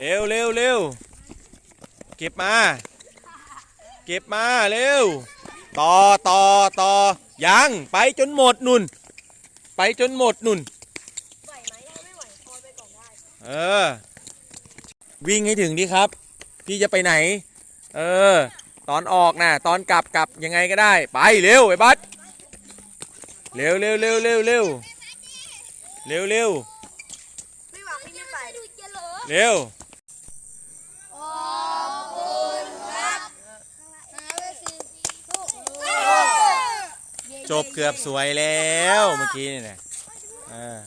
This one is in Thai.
เร็วเร็วเร็วเก็บมา เก็บมาเร็ว ต่อต่อต่อยังไปจนหมดนุ่น ไปจนหมดนุ่นไหวไหมถ้าไม่ไหวพอไปก่อนได้เออ วิ่งให้ถึงดิครับ พี่จะไปไหน เออ ตอนออกนะตอนกลับกลับยังไงก็ได้ ไปเร็วไอ้บัสเร็วเร็วเร็วเร็วเร็วเร็วเร็วไม่หวังพี่ไม่ไปดูเจเหรอเร็ว ขอบคุณครับหาเลยสิสู้ จบเกือบสวยแล้วเมื่อกี้นี่นะเออ